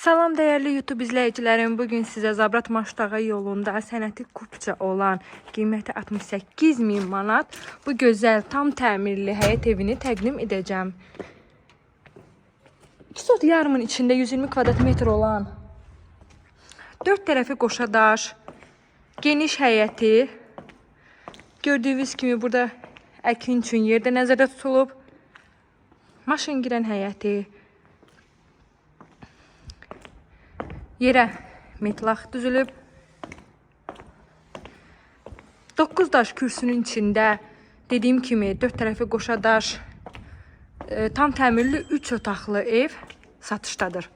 Salam değerli YouTube izleyicilerim. Bugün size Zabrat Maştağa yolunda sənəti kupça olan qiyməti 68 min manat bu gözəl tam təmirli həyət evini təqdim edəcəm. 2 sot yarımın içində 120 kvadrat metr olan 4 tərəfi qoşa daş, geniş həyəti, gördüyünüz kimi burada əkin üçün yerdə nəzərdə tutulub. Maşın girən həyəti, yerə metlaq düzülüb. 9 daş kürsünün içində dediyim kimi 4 tərəfi qoşa daş e, tam təmirli 3 otaqlı ev satışdadır.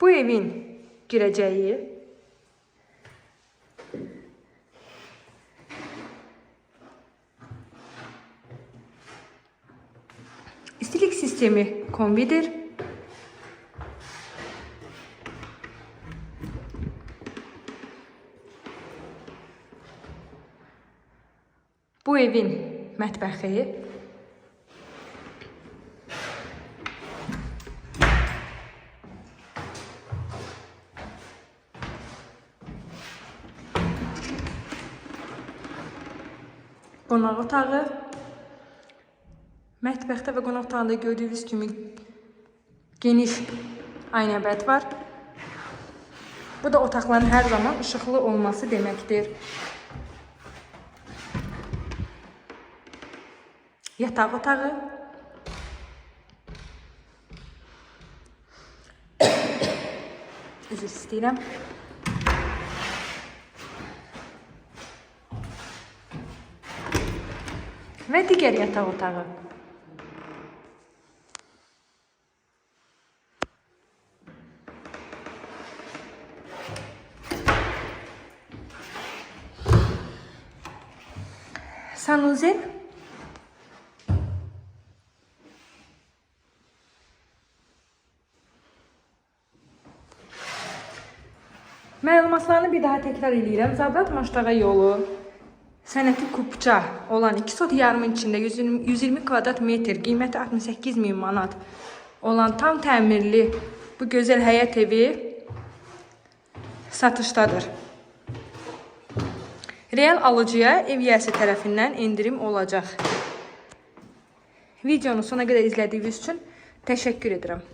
Bu evin girəcəyi istilik sistemi kombidir. Bu evin mətbəxi qonaq otağı. Mətbəxdə və qonaq otağında gördüyünüz kimi geniş aynəbət var. Bu da otaqların hər zaman işıqlı olması deməkdir. Yataq otağı. Üzr istəyirəm. Və digər yataq otağı. Sanuzel. Məlumatlarını bir daha təkrar eləyirəm. Zabrat Maştağa yolu sənəti kupça olan 2 sot yarımın içində 120, 120 kvadrat metr, qiyməti 68 min manat olan tam təmirli bu gözəl həyət evi satışdadır. Real alıcıya ev yiyəsi tərəfindən endirim olacaq. Videonu sona qədər izlədiyiniz üçün təşəkkür edirəm.